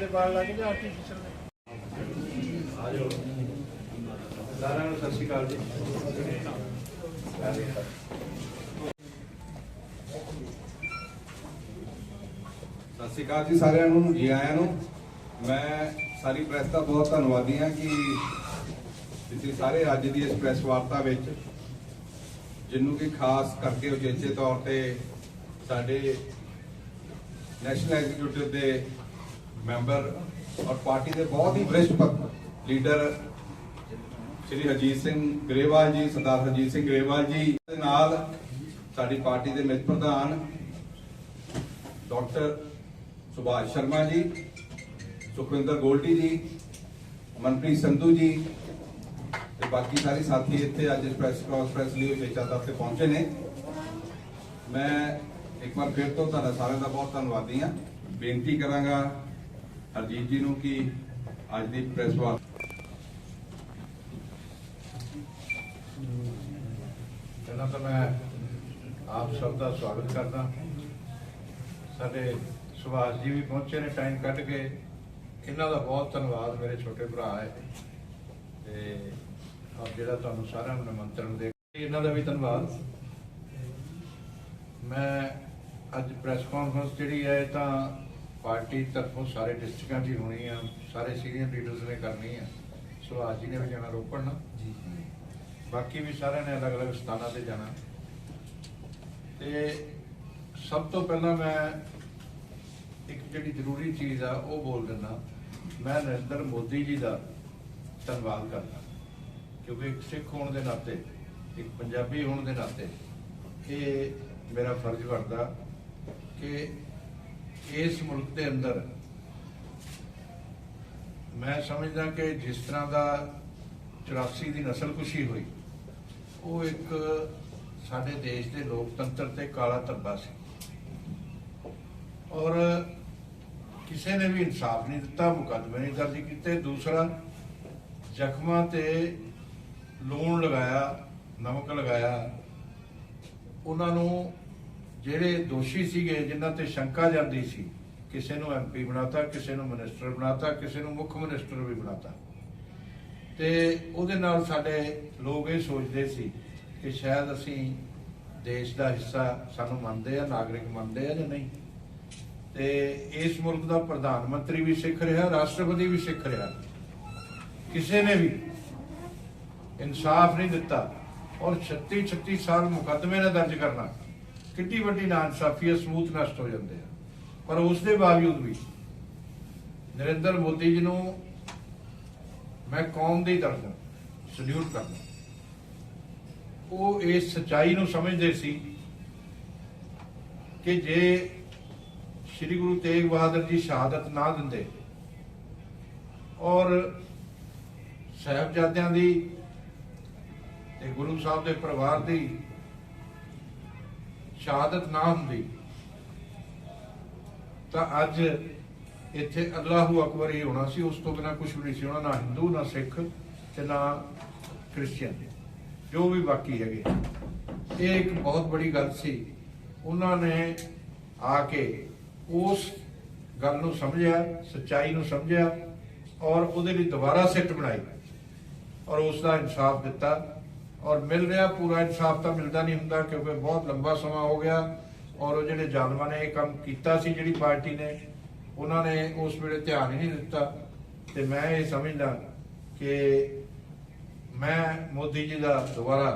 ਦੇ ਬਾਲ ਲੱਗੇ ਜਾਂ ਆਰਟੀਫੀਸ਼ੀਅਲ ਨੇ ਆਜੋ ਸਾਰਿਆਂ ਨੂੰ ਸਤਿ ਸ਼੍ਰੀ ਅਕਾਲ ਜੀ। ਸਤਿ ਸ਼੍ਰੀ ਅਕਾਲ ਜੀ ਸਾਰਿਆਂ ਨੂੰ, ਜੀ ਆਇਆਂ ਨੂੰ। ਮੈਂ ਸਾਰੀ ਪ੍ਰੈਸ ਦਾ ਬਹੁਤ ਧੰਨਵਾਦੀ ਹਾਂ ਕਿ ਤੁਸੀਂ ਸਾਰੇ ਅੱਜ ਦੀ ਇਸ ਪ੍ਰੈਸ ਵਾਰਤਾ ਵਿੱਚ ਜਿਹਨੂੰ ਕਿ ਖਾਸ ਕਰਕੇ ਉਚੇਚੇ ਤੌਰ ਤੇ ਸਾਡੇ ਨੈਸ਼ਨਲ ਐਗਜ਼ੀਕਿਊਟਿਵ ਦੇ ਮੈਂਬਰ ਔਰ ਪਾਰਟੀ ਦੇ ਬਹੁਤ ਹੀ ਵਰਿਸ਼ਠ ਲੀਡਰ ਸ਼੍ਰੀ ਹਰਜੀਤ ਸਿੰਘ ਗਰੇਵਾਲ ਜੀ, ਸਰਦਾਰ ਹਰਜੀਤ ਸਿੰਘ ਗਰੇਵਾਲ ਜੀ ਦੇ ਨਾਲ ਸਾਡੀ ਪਾਰਟੀ ਦੇ ਮਿਤ ਪ੍ਰਧਾਨ ਡਾਕਟਰ ਸੁਭਾਸ਼ ਸ਼ਰਮਾ ਜੀ, ਸੁਖਵਿੰਦਰ ਗੋਲਟੀ ਜੀ, ਮਨਪ੍ਰੀਤ ਸੰਧੂ ਜੀ ਤੇ ਬਾਕੀ ਸਾਰੇ ਸਾਥੀ ਇੱਥੇ ਅੱਜ ਇਸ ਪ੍ਰੈਸ ਕਾਨਫਰੰਸ ਲਈ ਉਚੇਚਾ ਤੌਰ ਤੇ ਪਹੁੰਚੇ ਨੇ। ਮੈਂ ਇੱਕ ਵਾਰ ਫਿਰ ਤੋਂ ਤੁਹਾਡਾ ਸਾਰਿਆਂ ਦਾ ਬਹੁਤ ਧੰਨਵਾਦੀ ਹਾਂ। ਬੇਨਤੀ ਕਰਾਂਗਾ ਹਰਜੀਤ ਜੀ ਨੂੰ ਕਿ ਅੱਜ ਦੀ ਪ੍ਰੈਸ ਵਾਰ ਪਹਿਲਾਂ ਤਾਂ ਮੈਂ ਆਪ ਸਭ ਦਾ ਸਵਾਗਤ ਕਰਦਾ। ਸਾਡੇ ਸੁਭਾਸ਼ ਜੀ ਵੀ ਪਹੁੰਚੇ ਨੇ ਟਾਈਮ ਕੱਢ ਕੇ। ਇਹਨਾਂ ਦਾ ਬਹੁਤ ਧੰਨਵਾਦ ਮੇਰੇ ਛੋਟੇ ਭਰਾ ਹੈ। ਤੇ ਆਪ ਜਿਹੜਾ ਤੁਹਾਨੂੰ ਸਾਰਿਆਂ ਨੂੰ ਨਿਮੰਤਰਣ ਦੇ ਇਹਨਾਂ ਦਾ ਵੀ ਧੰਨਵਾਦ। ਮੈਂ ਅੱਜ ਪ੍ਰੈਸ ਕਾਨਫਰੰਸ ਜਿਹੜੀ ਹੈ ਤਾਂ ਪਾਰਟੀ ਤਰਫੋਂ ਸਾਰੇ ਡਿਸਟ੍ਰਿਕਟਾਂ 'ਚ ਹੀ ਹੋਣੀ ਆ ਸਾਰੇ ਸੀਨੀਅਰ ਲੀਡਰਸ ਨੇ ਕਰਨੀ ਆ। ਸੁਭਾਸ਼ ਜੀ ਨੇ ਵੀ ਜਾਣਾ ਰੋਪੜ ਨਾ ਜੀ। ਬਾਕੀ ਵੀ ਸਾਰਿਆਂ ਨੇ ਅਲੱਗ-ਅਲੱਗ ਸਥਾਨਾਂ ਤੇ ਜਾਣਾ। ਤੇ ਸਭ ਤੋਂ ਪਹਿਲਾਂ ਮੈਂ ਇੱਕ ਜਿਹੜੀ ਜ਼ਰੂਰੀ ਚੀਜ਼ ਆ ਉਹ ਬੋਲ ਦਿੰਦਾ ਮੈਂ ਨਰਿੰਦਰ ਮੋਦੀ ਜੀ ਦਾ ਧੰਨਵਾਦ ਕਰਦਾ। ਕਿਉਂਕਿ ਇੱਕ ਸਿੱਖ ਹੋਣ ਦੇ ਨਾਤੇ ਇੱਕ ਪੰਜਾਬੀ ਹੋਣ ਦੇ ਨਾਤੇ ਇਹ ਮੇਰਾ ਫਰਜ਼ ਬਣਦਾ ਕਿ ਇਸ ਮੁਲਕ ਦੇ ਅੰਦਰ, ਮੈਂ ਸਮਝਦਾ ਕਿ ਜਿਸ ਤਰ੍ਹਾਂ ਦਾ 84 ਦੀ ਨਸਲਕੁਸ਼ੀ ਹੋਈ, ਉਹ ਇੱਕ ਸਾਡੇ ਦੇਸ਼ ਦੇ ਲੋਕਤੰਤਰ ਤੇ ਕਾਲਾ ਧੱਬਾ ਸੀ। ਔਰ ਕਿਸੇ ਨੇ ਵੀ ਇਨਸਾਫ ਨਹੀਂ ਦਿੱਤਾ, ਮੁਕੱਦਮੇ ਨਹੀਂ ਦਰਜ ਕੀਤੇ। ਦੂਸਰਾ, ਜ਼ਖਮਾਂ ਤੇ ਲੂਣ ਲਗਾਇਆ, ਨਮਕ ਲਗਾਇਆ, ਉਹਨਾਂ ਨੂੰ ਜਿਹੜੇ ਦੋਸ਼ੀ ਸੀਗੇ, ਜਿਨ੍ਹਾਂ ਤੇ ਸ਼ੰਕਾ ਜਾਂਦੀ ਸੀ, ਕਿਸੇ ਨੂੰ ਐਮਪੀ ਬਣਾਤਾ, ਕਿਸੇ ਨੂੰ ਮਿਨਿਸਟਰ ਬਣਾਤਾ, ਕਿਸੇ ਨੂੰ ਮੁੱਖ ਮਿਨਿਸਟਰ ਵੀ ਬਣਾਤਾ। ਤੇ ਉਹਦੇ ਨਾਲ ਸਾਡੇ ਲੋਕ ਇਹ ਸੋਚਦੇ ਸੀ ਕਿ ਸ਼ਾਇਦ ਅਸੀਂ ਦੇਸ਼ ਦਾ ਹਿੱਸਾ ਸਾਨੂੰ ਮੰਨਦੇ ਆ, ਨਾਗਰਿਕ ਮੰਨਦੇ ਆ ਜਾਂ ਨਹੀਂ। ਤੇ ਇਸ ਮੁਲਕ ਦਾ ਪ੍ਰਧਾਨ ਮੰਤਰੀ ਵੀ ਸਿੱਖ ਰਿਹਾ, ਰਾਸ਼ਟਰਪਤੀ ਵੀ ਸਿੱਖ ਰਿਹਾ। ਕਿਸੇ ਨੇ ਵੀ ਇਨਸਾਫ ਨਹੀਂ ਦਿੱਤਾ ਔਰ 36 36 ਸਾਲ ਮੁਕੱਦਮੇ ਨਾ ਦਰਜ ਕਰਨਾ। ਕਿੱਡੀ ਵੱਡੀ ਨਾਇਨਸਾਫੀ ਹੈ ਸਬੂਤ ਨਸ਼ਟ ਹੋ ਜਾਂਦੇ ਆ। ਪਰ ਉਸ ਦੇ ਬਾਵਜੂਦ ਵੀ ਨਰਿੰਦਰ ਮੋਦੀ ਜੀ ਨੂੰ ਮੈਂ ਕੌਮ ਦੀ ਤਰਫੋਂ ਸਲੂਟ ਕਰਦਾ ਉਹ ਇਸ ਸਚਾਈ ਨੂੰ ਸਮਝਦੇ ਸੀ ਕਿ ਜੇ ਸ੍ਰੀ ਗੁਰੂ ਤੇਗ ਬਹਾਦਰ ਜੀ ਸ਼ਹਾਦਤ ਨਾ ਦਿੰਦੇ ਔਰ ਸਾਹਿਬਜ਼ਾਦਿਆਂ ਦੀ ਤੇ ਗੁਰੂ ਸਾਹਿਬ ਦੇ ਪਰਿਵਾਰ ਦੀ ਸ਼ਹਾਦਤ ਨਾ ਹੁੰਦੀ। ਤਾਂ ਅੱਜ ਇੱਥੇ ਅੱਲਾਹੂ ਅਕਬਰ ਹੀ ਹੋਣਾ ਸੀ, ਉਸ ਤੋਂ ਬਿਨਾ ਕੁਝ ਵੀ ਨਹੀਂ ਸੀ। ਹੋਣਾ ਨਾ ਹਿੰਦੂ, ਨਾ ਸਿੱਖ ਤੇ ਨਾ ਕ੍ਰਿਸਚੀਅਨ। ਜੋ ਵੀ ਬਾਕੀ ਹੈਗੇ। ਇਹ ਇੱਕ ਬਹੁਤ ਬੜੀ ਗੱਲ ਸੀ। ਉਹਨਾਂ ਨੇ ਆ ਕੇ ਉਸ ਗੱਲ ਨੂੰ ਸਮਝਿਆ, ਸੱਚਾਈ ਨੂੰ ਸਮਝਿਆ ਔਰ ਉਹਦੇ ਲਈ ਦੁਬਾਰਾ ਸਿੱਟ ਬਣਾਈ। ਔਰ ਉਸ ਦਾ ਇਨਸਾਫ ਦਿੱਤਾ। ਔਰ ਮਿਲ ਰਿਹਾ, ਪੂਰਾ ਇਨਸਾਫ ਤਾਂ ਮਿਲਦਾ ਨਹੀਂ ਹੁੰਦਾ ਕਿਉਂਕਿ ਬਹੁਤ ਲੰਬਾ ਸਮਾਂ ਹੋ ਗਿਆ ਔਰ ਉਹ ਜਿਹੜੇ ਜ਼ਾਲਮਾਂ ਨੇ ਇਹ ਕੰਮ ਕੀਤਾ ਸੀ, ਜਿਹੜੀ ਪਾਰਟੀ ਨੇ, ਉਹਨਾਂ ਨੇ ਉਸ ਵੇਲੇ ਧਿਆਨ ਹੀ ਨਹੀਂ ਦਿੱਤਾ। ਤੇ ਮੈਂ ਇਹ ਸਮਝਦਾ ਕਿ ਮੈਂ ਮੋਦੀ ਜੀ ਦਾ ਦੁਬਾਰਾ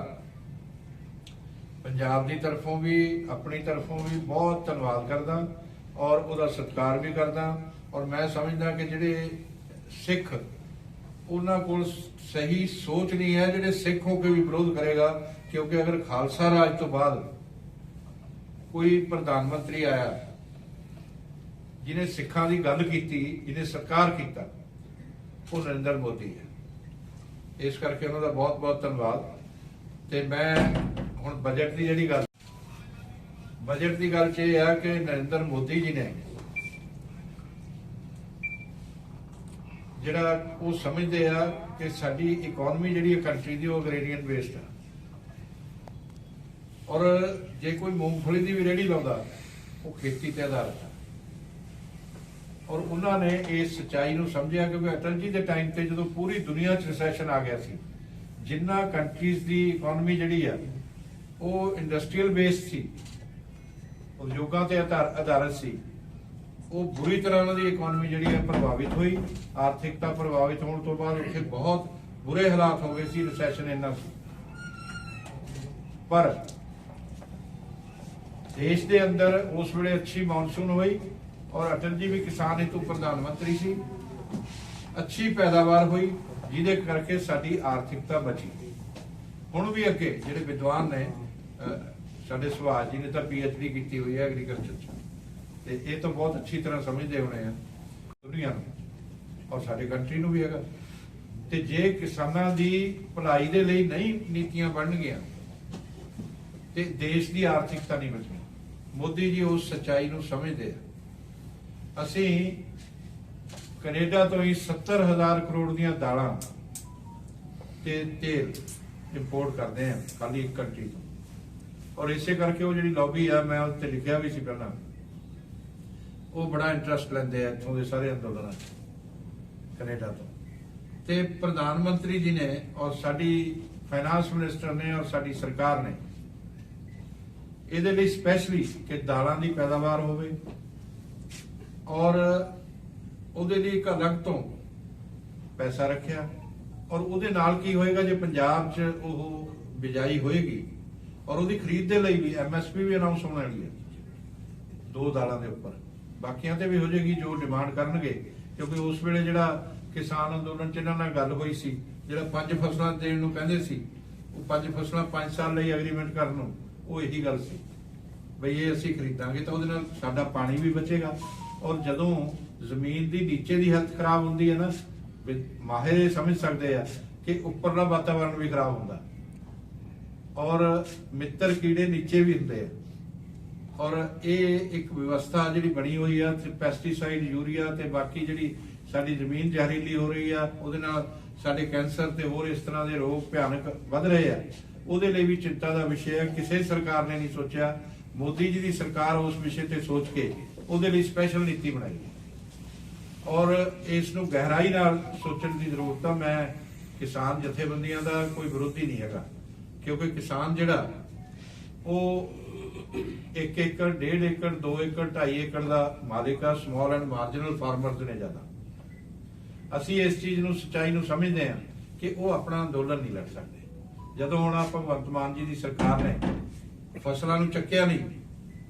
ਪੰਜਾਬ ਦੀ ਤਰਫੋਂ ਵੀ, ਆਪਣੀ ਤਰਫੋਂ ਵੀ ਬਹੁਤ ਧੰਨਵਾਦ ਕਰਦਾ ਔਰ ਉਹਦਾ ਸਤਿਕਾਰ ਵੀ ਕਰਦਾ ਔਰ ਮੈਂ ਸਮਝਦਾ ਕਿ ਜਿਹੜੇ ਸਿੱਖ ਉਹਨਾਂ ਕੋਲ ਸਹੀ ਸੋਚ ਨਹੀਂ ਹੈ ਜਿਹੜੇ ਸਿੱਖ ਹੋ ਕੇ ਵੀ ਵਿਰੋਧ ਕਰੇਗਾ, ਕਿਉਂਕਿ ਅਗਰ ਖਾਲਸਾ ਰਾਜ ਤੋਂ ਬਾਅਦ ਕੋਈ ਪ੍ਰਧਾਨ ਮੰਤਰੀ ਆਇਆ, ਜਿਹਨੇ ਸਿੱਖਾਂ ਦੀ ਗੱਲ ਕੀਤੀ, ਜਿਹਨੇ ਸਰਕਾਰ ਕੀਤਾ, ਉਹ ਨਰਿੰਦਰ ਮੋਦੀ ਹੈ। ਇਸ ਕਰਕੇ ਉਹਨਾਂ ਦਾ ਬਹੁਤ ਬਹੁਤ ਧੰਨਵਾਦ। ਤੇ ਮੈਂ ਹੁਣ ਬਜਟ ਦੀ ਜਿਹੜੀ ਗੱਲ ਬਜਟ ਦੀ ਗੱਲ 'ਚ ਇਹ ਆ ਕਿ ਨਰਿੰਦਰ ਮੋਦੀ ਜੀ ਨੇ ਜਿਹੜਾ ਉਹ ਸਮਝਦੇ ਆ ਕਿ ਸਾਡੀ ਇਕਨੋਮੀ ਜਿਹੜੀ ਹੈ ਕੰਟਰੀ ਦੀ ਉਹ ਅਗਰੇਰੀਅਨ ਬੇਸਡ ਆ। ਔਰ ਜੇ ਕੋਈ ਮੂੰਗਫਲੀ ਦੀ ਵੀ ਰੇੜੀ ਲਾਉਂਦਾ, ਉਹ ਖੇਤੀ ਤੇ ਆਧਾਰਿਤ ਆ। ਔਰ ਉਹਨਾਂ ਨੇ ਇਸ ਸਚਾਈ ਨੂੰ ਸਮਝਿਆ ਕਿ ਅਟਲ ਜੀ ਦੇ ਟਾਈਮ ਤੇ ਜਦੋਂ ਪੂਰੀ ਦੁਨੀਆ 'ਚ ਰਿਸੈਸ਼ਨ ਆ ਗਿਆ ਸੀ, ਜਿੰਨਾ ਕੰਟਰੀਜ਼ ਦੀ ਇਕਨੋਮੀ ਜਿਹੜੀ ਆ, ਉਹ ਇੰਡਸਟਰੀਅਲ ਬੇਸ ਸੀ, ਉਦਯੋਗਾਂ ਤੇ ਆਧਾਰਿਤ ਸੀ ਉਹ ਬੁਰੀ ਤਰ੍ਹਾਂ ਉਹਨਾਂ ਦੀ ਇਕਨੋਮੀ ਜਿਹੜੀ ਹੈ ਪ੍ਰਭਾਵਿਤ ਹੋਈ, ਆਰਥਿਕਤਾ ਪ੍ਰਭਾਵਿਤ ਹੋਣ ਤੋਂ ਬਾਅਦ ਉੱਥੇ ਬਹੁਤ ਬੁਰੇ ਹਾਲਾਤ ਹੋ ਗਏ ਸੀ ਰਿਸੈਸ਼ਨ ਇੰਨਾ ਸੀ। ਪਰ ਦੇਸ਼ ਦੇ ਅੰਦਰ ਉਸ ਵੇਲੇ ਅੱਛੀ ਮੌਨਸੂਨ ਹੋਈ ਔਰ ਅਟਲ ਜੀ ਵੀ ਕਿਸਾਨ ਹਿੱਤੂ ਪ੍ਰਧਾਨ ਮੰਤਰੀ ਸੀ। ਅੱਛੀ ਪੈਦਾਵਾਰ ਹੋਈ, ਜਿਹਦੇ ਕਰਕੇ ਸਾਡੀ ਆਰਥਿਕਤਾ ਬਚੀ। ਹੁਣ ਵੀ ਅੱਗੇ ਜਿਹੜੇ ਵਿਦਵਾਨ ਨੇ ਸਾਡੇ ਸੁਭਾਸ਼ ਜੀ ਨੇ ਤਾਂ ਡੀ ਕੀਤੀ ਹੋਈ ਹੈ ਐਗਰੀਕਲਚਰ ਚ। ਤੇ ਇਹ ਤਾਂ ਬਹੁਤ ਅੱਛੀ ਤਰ੍ਹਾਂ ਸਮਝਦੇ ਹੋਣੇ ਆ, ਦੁਨੀਆ ਨੂੰ, ਔਰ ਸਾਡੇ ਕੰਟਰੀ ਨੂੰ ਵੀ ਹੈਗਾ। ਤੇ ਜੇ ਕਿਸਾਨਾਂ ਦੀ ਭਲਾਈ ਦੇ ਲਈ ਨਹੀਂ ਨੀਤੀਆਂ ਬਣਨਗੀਆਂ, ਤੇ ਦੇਸ਼ ਦੀ ਆਰਥਿਕਤਾ ਨਹੀਂ ਬਚਣੀ ਮੋਦੀ ਜੀ ਉਸ ਸੱਚਾਈ ਨੂੰ ਸਮਝਦੇ ਆ। ਅਸੀਂ ਕੈਨੇਡਾ ਤੋਂ ਹੀ 70000 ਕਰੋੜ ਦੀਆਂ ਦਾਲਾਂ ਤੇ ਤੇਲ ਇੰਪੋਰਟ ਕਰਦੇ ਆ, ਖਾਲੀ ਇੱਕ ਕੰਟਰੀ ਤੋਂ। ਔਰ ਇਸੇ ਕਰਕੇ ਉਹ ਜਿਹੜੀ ਲੌਬੀ ਆ, ਮੈਂ ਉੱਤੇ ਲਿਖਿਆ ਵੀ ਸੀ ਪਹਿਲਾਂ। ਉਹ ਬੜਾ ਇੰਟਰਸਟ ਲੈਂਦੇ ਆ ਇੱਥੋਂ ਦੇ ਸਾਰੇ ਅੰਦੋਲਨਾਂ 'ਚ, ਕੈਨੇਡਾ ਤੋਂ। ਤੇ ਪ੍ਰਧਾਨ ਮੰਤਰੀ ਜੀ ਨੇ ਔਰ ਸਾਡੀ ਫਾਈਨਾਂਸ ਮਿਨਿਸਟਰ ਨੇ ਔਰ ਸਾਡੀ ਸਰਕਾਰ ਨੇ, ਇਹਦੇ ਲਈ ਸਪੈਸ਼ਲੀ ਕਿ ਦਾਲਾਂ ਦੀ ਪੈਦਾਵਾਰ ਹੋਵੇ ਔਰ ਉਹਦੇ ਲਈ ਇੱਕ ਅਲੱਗ ਤੋਂ ਪੈਸਾ ਰੱਖਿਆ। ਔਰ ਉਹਦੇ ਨਾਲ ਕੀ ਹੋਏਗਾ ਜੇ ਪੰਜਾਬ 'ਚ ਉਹ ਬਿਜਾਈ ਹੋਏਗੀ ਔਰ ਉਹਦੀ ਖਰੀਦ ਦੇ ਲਈ ਵੀ ਐਮਐਸਪੀ ਵੀ ਅਨਾਉਂਸ ਹੋਣ ਵਾਲੀ ਹੈ। ਦੋ ਦਾਲਾਂ ਦੇ ਉੱਪਰ। ਬਾਕੀਆਂ ਤੇ ਵੀ ਹੋ ਜਾਏਗੀ, ਜੋ ਡਿਮਾਂਡ ਕਰਨਗੇ। ਕਿਉਂਕਿ ਉਸ ਵੇਲੇ ਜਿਹੜਾ ਕਿਸਾਨ ਅੰਦੋਲਨ 'ਚ ਇਹਨਾਂ ਨਾਲ ਗੱਲ ਹੋਈ ਸੀ, ਜਿਹੜਾ ਪੰਜ ਫਸਲਾਂ ਦੇਣ ਨੂੰ ਕਹਿੰਦੇ ਸੀ, ਉਹ ਪੰਜ ਫਸਲਾਂ 5 ਸਾਲ ਲਈ ਐਗਰੀਮੈਂਟ ਕਰਨ ਨੂੰ, ਉਹ ਇਹੀ ਗੱਲ ਸੀ। ਬਈ ਇਹ ਅਸੀਂ ਖਰੀਦਾਂਗੇ ਤਾਂ ਉਹਦੇ ਨਾਲ ਸਾਡਾ ਪਾਣੀ ਵੀ ਬਚੇਗਾ। ਔਰ ਜਦੋਂ ਜ਼ਮੀਨ ਦੀ ਨੀਚੇ ਦੀ ਹਾਲਤ ਖਰਾਬ ਹੁੰਦੀ ਹੈ ਨਾ ਮਾਹਿਰ ਇਹ ਸਮਝ ਸਕਦੇ ਆ ਕਿ ਉੱਪਰਲਾ ਵਾਤਾਵਰਣ ਵੀ ਖਰਾਬ ਹੁੰਦਾ। ਔਰ ਮਿੱਤਰ ਕੀੜੇ ਨੀਚੇ ਵੀ ਹੁੰਦੇ ਆ। ਔਰ ਇਹ ਇੱਕ ਵਿਵਸਥਾ ਜਿਹੜੀ ਬਣੀ ਹੋਈ ਆ, ਤੇ ਪੈਸਟੀਸਾਈਡ ਯੂਰੀਆ ਤੇ ਬਾਕੀ ਜਿਹੜੀ ਸਾਡੀ ਜ਼ਮੀਨ ਜ਼ਹਿਰੀਲੀ ਹੋ ਰਹੀ ਆ, ਉਹਦੇ ਨਾਲ ਸਾਡੇ ਕੈਂਸਰ ਤੇ ਹੋਰ ਇਸ ਤਰ੍ਹਾਂ ਦੇ ਰੋਗ ਭਿਆਨਕ ਵੱਧ ਰਹੇ ਆ। ਉਹਦੇ ਲਈ ਵੀ ਚਿੰਤਾ ਦਾ ਵਿਸ਼ਾ ਹੈ, ਕਿਸੇ ਸਰਕਾਰ ਨੇ ਨਹੀਂ ਸੋਚਿਆ। ਮੋਦੀ ਜੀ ਦੀ ਸਰਕਾਰ ਉਸ ਵਿਸ਼ੇ ਤੇ ਸੋਚ ਕੇ ਉਹਦੇ ਲਈ ਸਪੈਸ਼ਲ ਨੀਤੀ ਬਣਾਈ ਹੈ। ਔਰ ਇਸ ਨੂੰ ਗਹਿਰਾਈ ਨਾਲ ਸੋਚਣ ਦੀ ਜ਼ਰੂਰਤ ਆ ਮੈਂ ਕਿਸਾਨ ਜਥੇਬੰਦੀਆਂ ਦਾ ਕੋਈ ਵਿਰੋਧੀ ਨਹੀਂ ਹੈਗਾ, ਕਿਉਂਕਿ ਕਿਸਾਨ ਜਿਹੜਾ ਉਹ 1 ਏਕੜ 1.5 ਏਕੜ 2 ਏਕੜ 2.5 ਏਕੜ ਦਾ ਮਾਲਿਕ ਆ ਸਮਾਲ ਐਂਡ ਮਾਰਜਨਲ ਫਾਰਮਰਸ ਨੇ ਜ਼ਿਆਦਾ। ਅਸੀਂ ਇਸ ਚੀਜ਼ ਨੂੰ, ਸੱਚਾਈ ਨੂੰ ਸਮਝਦੇ ਹਾਂ ਕਿ ਉਹ ਆਪਣਾ ਅੰਦੋਲਨ ਨਹੀਂ ਲੜ ਸਕਦੇ। ਜਦੋਂ ਹੁਣ ਆਪਾਂ ਭਗਵੰਤ ਜੀ ਦੀ ਸਰਕਾਰ ਨੇ ਫਸਲਾਂ ਨੂੰ ਚੱਕਿਆ ਨਹੀਂ,